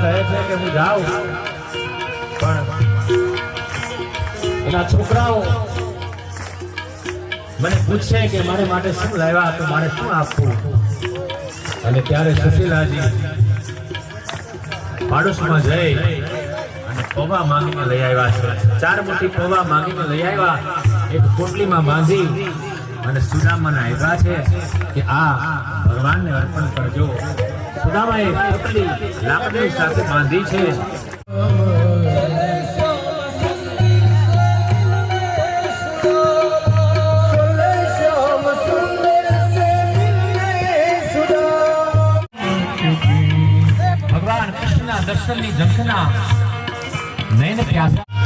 કહે છે કે હું જાઉં, પણ એના છોકરાઓ મને પૂછશે કે મારે માટે શું લાવ્યા તો મારે શું આપવું? અને ત્યારે સુશીલાજી પાડોશમાં જઈ અને પૌવા માંગીને લઈ આવ્યા છે. ચાર મોટી પૌવા માંગીને લઈ આવ્યા. એક પોટલીમાં બાંધી અને સુદામાને આવ્યા છે કે આ ભગવાનને અર્પણ કરજો. સુદામાએ પોટલી લાકડી સાથે બાંધી છે. ઝંખના નયન પ્યાસા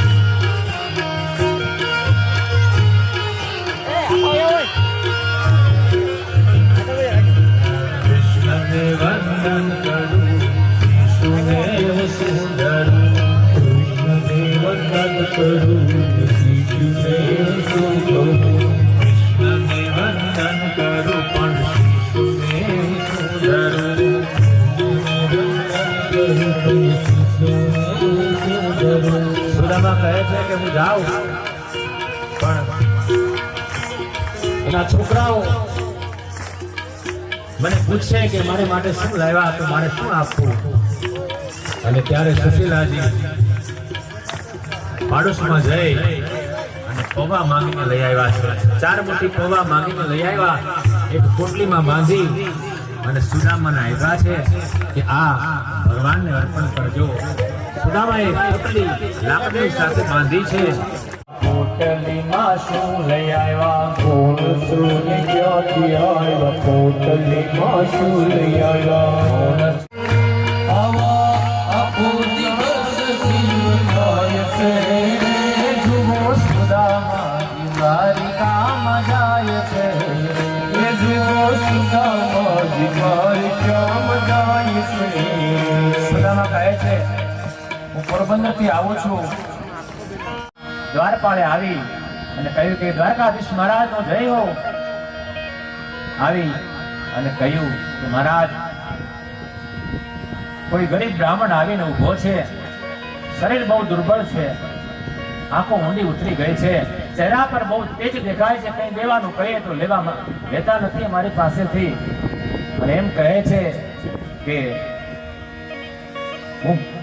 છે કે હું જાઉં? પણ એના છોકરાઓ મને પૂછશે કે મારે માટે શું લાવ્યા તો મારે શું આપવું? અને ત્યારે સુશીલાજી પાડોશમાં જઈ અને પૌવા માંગીને લઈ આવ્યા છે. ચાર મોટી પૌવા માંગીને લઈ આવ્યા. એક પોટલીમાં બાંધી અને સુદામાના આવ્યા છે કે આ ભગવાનને અર્પણ કરજો. સુદામાએ પોટલી લાકડી સાથે બાંધી છે. પોટલીમાં શું લઈ આવ્યા? કોણ શું ક્યાંથી આવ્યા? પોટલીમાં શું લઈ આવ્યા? આવા આપો દિવસ સિંહાય છે? પોરબંદરથી આવું છું. દ્વારપાળે આવી અને કહ્યું કે, દ્વારકાધીશ મહારાજનો જય હો. આવી અને કહ્યું કે, મહારાજ, કોઈ ગરીબ બ્રાહ્મણ આવીને ઊભો છે. શરીર બહુ દુર્બળ છે. આંખો ઊંડી ઉતરી ગઈ છે. ચહેરા પર બહુ તેજ દેખાય છે. કંઈ દેવાનું કહીએ તો લેવા લેતા નથી અમારી પાસેથી. અને એમ કહે છે કે, હું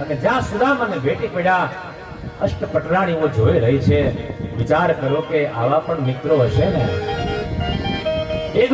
અને જ્યાં સુદામાને ભેટી પડ્યા, અષ્ટપટરાણીઓ જોઈ રહી છે. વિચાર કરો કે આવા પણ મિત્રો હશે ને? એક